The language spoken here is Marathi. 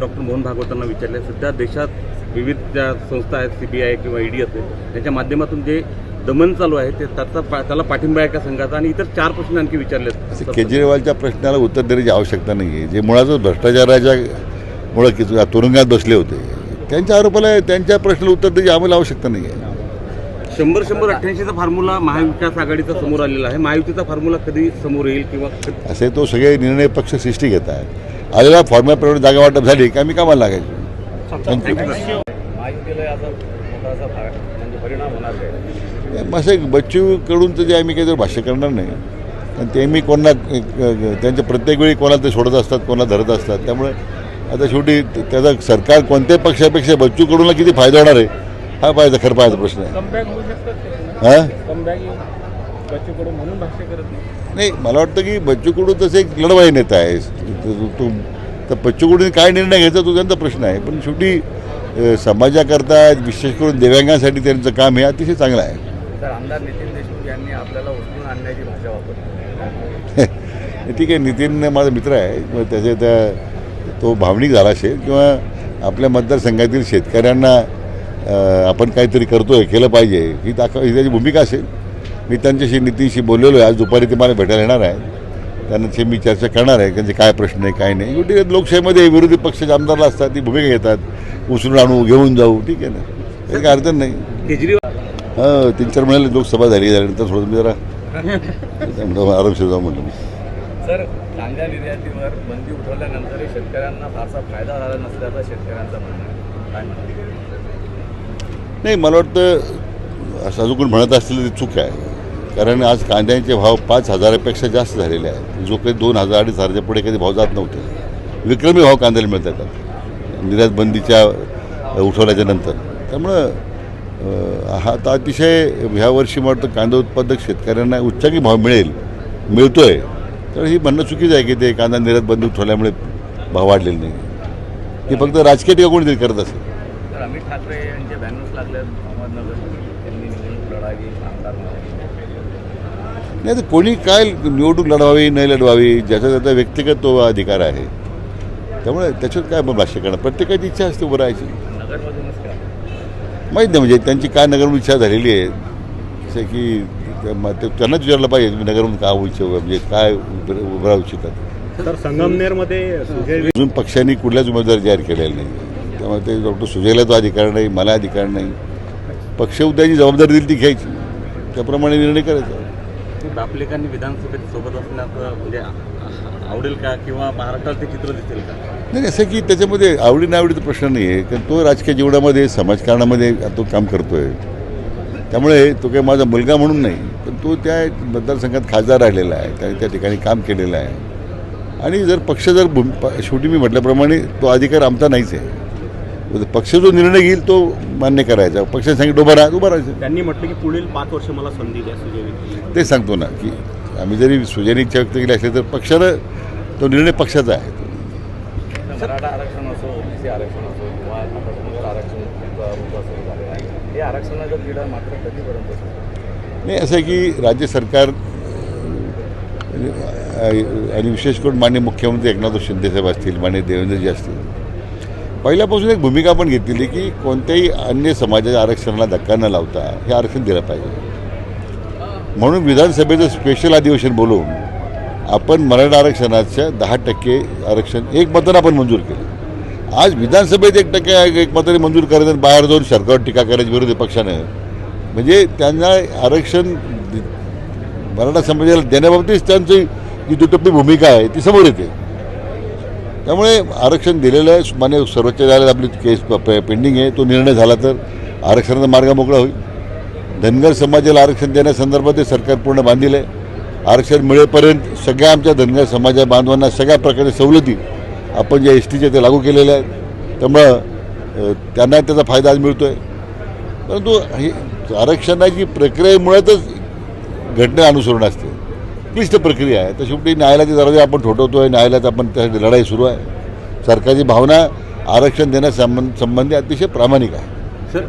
डॉक्टर मोहन भागवतांना विचारले. सध्या देशात विविध ज्या संस्था आहेत सी बी आय किंवा ईडी असेल त्याच्या माध्यमातून जे दमन चालू आहे ते त्याचा त्याला पाठिंबा आहे का संघाचा? आणि इतर चार प्रश्न आणखी विचारले केजरीवालच्या प्रश्नाला उत्तर देण्याची आवश्यकता नाही आहे जे मुळातच भ्रष्टाचाराच्या मुळे की तुरुंगात बसले होते त्यांच्या आरोपाला त्यांच्या प्रश्नाला उत्तर द्यायची आम्हाला आवश्यकता नाही आहे शंभर शंभर अठ्ठ्याऐंशीचा फॉर्म्युला महाविकास आघाडीचा समोर आलेला आहे. महायुतीचा फॉर्म्युला कधी समोर येईल किंवा असे तो सगळे निर्णय पक्ष सृष्टी घेत आहेत आलेल्या फॉर्मॅप्रमाणे जागा वाटप झाली की आम्ही कामाला लागायचो. थँक्यू असा भाग म्हणजे परिणाम होणार काय? असं बच्चूकडून तर जे आम्ही काही भाष्य करणार नाही. आणि ते मी कोणा त्यांच्या प्रत्येक वेळी कोणाला ते सोडत असतात कोणाला धरत असतात. त्यामुळे आता शेवटी त्याचा सरकार कोणत्याही पक्षापेक्षा बच्चूकडूनला किती फायदा होणार आहे हा पाहायचा खरं पाहायचा प्रश्न आहे. कमबॅक होऊ शकतात हां? कमबॅक येऊन बच्चूकडून म्हणून भाष्य करत नाही. नाही मला वाटतं की बच्चूकडू तसं एक लढवाई नेता आहे तो- तो तर बच्चूकडून काय निर्णय घ्यायचा तो त्यांचा प्रश्न आहे. पण शेवटी समाजाकरता विशेष करून दिव्यांगांसाठी त्यांचं काम हे अतिशय चांगलं आहे. आमदार नितीन देशमुख यांनी आपल्याला उचलून आणण्याची भाषा वापरली. ठीक आहे नितीन माझा मित्र आहे. मग त्याचे त्या तो भावनिक झाला असेल किंवा आपल्या मतदारसंघातील शेतकऱ्यांना आपण काहीतरी करतोय केलं पाहिजे ही दाखव ही त्याची भूमिका असेल. मी त्यांच्याशी नितीनशी बोललेलो आहे. आज दुपारी ते मला भेटायला येणार आहे त्यांची मी चर्चा करणार आहे त्यांचे काय प्रश्न आहे काय नाही. शेवटी लोकशाहीमध्ये विरोधी पक्षाचे आमदारला असतात ती भूमिका घेतात उचलून आणू घेऊन जाऊ ठीक आहे ना. काही काय अडचण नाही. केजरीवाल हां तीन चार महिन्याला लोकसभा झाली झाल्यानंतर थोडं मी जरा त्यामुळं आरामशीर जाऊ म्हणलं मी. सर कांद्या निर्यातीवर बंदी उठवल्यानंतरही शेतकऱ्यांना फारसा फायदा झाला नसल्याचं शेतकऱ्यांचं म्हणणं आहे. काय म्हणणं नाही मला वाटतं असं अजून कोण म्हणत असलेलं ते चूक आहे. कारण आज कांद्यांचे भाव पाच हजारापेक्षा जास्त झालेले आहेत. जो काही दोन हजार अडीच हजारच्या पुढे कधी भाव जात नव्हते. विक्रमी भाव कांद्याला मिळतात आता निर्यात बंदीच्या उठवल्याच्या नंतर. त्यामुळं हा आता अतिशय ह्या वर्षी वाटतं कांदा उत्पादक शेतकऱ्यांना उच्चांकी भाव मिळेल मिळतोय. तर ही म्हणणं चुकीचं आहे की ते कांदा निर्यात बंदी उठवल्यामुळे भाव वाढलेले नाही हे फक्त राजकीय टीका कोणीतरी करत असेल. अमित ठाकरे यांचे बॅनर्स लागले अहमदनगर. त्यांनी निवडणूक लढावी आमदार नाही तर कोणी काय निवडणूक लढवावी नाही लढवावी ज्याचा त्याचा व्यक्तिगत तो अधिकार आहे. त्यामुळे त्याच्यात काय भाष्य करणार? प्रत्येकाची इच्छा असते उभं राहायची. माहीत नाही म्हणजे त्यांची काय नगरमधून इच्छा झालेली आहे. जसं की त्यांनाच विचारलं पाहिजे तुम्ही नगरमधून का होऊ इच्छा म्हणजे काय उभं राहू इच्छितात? तर संगमनेरमध्ये अजून पक्षांनी कुठल्याच उमेदवार जाहीर केलेला नाही. त्यामुळे ते डॉक्टर सुजयला तो अधिकार नाही मला अधिकार नाही. पक्ष उद्याची जबाबदारी दिली ती घ्यायची. त्याप्रमाणे निर्णय करायचा. दापलेकांनी विधानसभेत सोबत असण्याचं म्हणजे आवडेल का? किंवा महाराष्ट्रात ते चित्र दिसेल का? नाही असं की त्याच्यामध्ये आवडी नावडीचा प्रश्न नाही आहे कारण तो राजकीय जीवनामध्ये समाजकारणामध्ये तो काम करतोय. त्यामुळे तो काही माझा मुलगा म्हणून नाही पण तो त्या मतदारसंघात खासदार राहिलेला आहे. त्याने त्या ठिकाणी काम केलेलं आहे. आणि जर पक्ष जर भूम प- शेवटी मी म्हटल्याप्रमाणे तो अधिकार आमचा नाहीच आहे. पक्ष जो निर्णय घेईल तो मान्य करायचा. पक्षाने सांगितलं उभा राहा उभा राहायचं त्यांनी म्हटलं की पुढील पाच वर्ष मला संधी द्या ते सांगतो ना की आम्ही जरी सुजयनी इच्छा व्यक्त केली असली तर पक्षानं तो निर्णय पक्षाचा आहे. तर मराठा आरक्षण असो ओबीसी आरक्षण असो किंवा आता धनगर आरक्षण मुद्दा सुरू झालेला आहे हे आरक्षणाचा पिढा मात्र कधीपर्यंत सुरू नाही असं आहे की राज्य सरकार आणि विशेष करून मान्य मुख्यमंत्री एकनाथ शिंदेसाहेब असतील मान्य देवेंद्रजी असतील पहिल्यापासून एक भूमिका आपण घेतलेली की कोणत्याही अन्य समाजाच्या आरक्षणाला धक्का न लावता हे आरक्षण दिलं पाहिजे. म्हणून विधानसभेचं स्पेशल अधिवेशन बोलवून आपण मराठा आरक्षणाच्या दहा टक्के आरक्षण एक मतानं आपण मंजूर केलं. आज विधानसभेत एक टक्के एक मताने मंजूर करायचं आणि बाहेर जाऊन सरकार टीका करायची विरोधी पक्षानं म्हणजे त्यांना आरक्षण मराठा समाजाला देण्याबाबतीत त्यांची जी दुटप्पी भूमिका आहे ती समोर येते. त्यामुळे आरक्षण दिलेलं आहे. मान्य सर्वोच्च न्यायालयात आपली केस प- पेंडिंग आहे. तो निर्णय झाला तर आरक्षणाचा मार्ग मोकळा होईल. धनगर समाजाला आरक्षण देण्यासंदर्भात ते सरकार पूर्ण बांधील आहे. आरक्षण मिळेपर्यंत सगळ्या आमच्या धनगर समाजा बांधवांना सगळ्या प्रकारे सवलती आपण ज्या एस टीच्या ते लागू केलेल्या आहेत. त्यामुळं त्यांना त्याचा फायदा आज मिळतो आहे परंतु हे आरक्षणाची प्रक्रियेमुळेच घटना अनुसरण असते. क्लिष्ट प्रक्रिया आहे. तर शेवटी न्यायालयाची दरवाजे आपण ठोठवतो आहे न्यायालयात आपण त्यासाठी लढाई सुरू आहे. सरकारची भावना आरक्षण देण्यासंबंध संबंधी अतिशय प्रामाणिक आहे. सर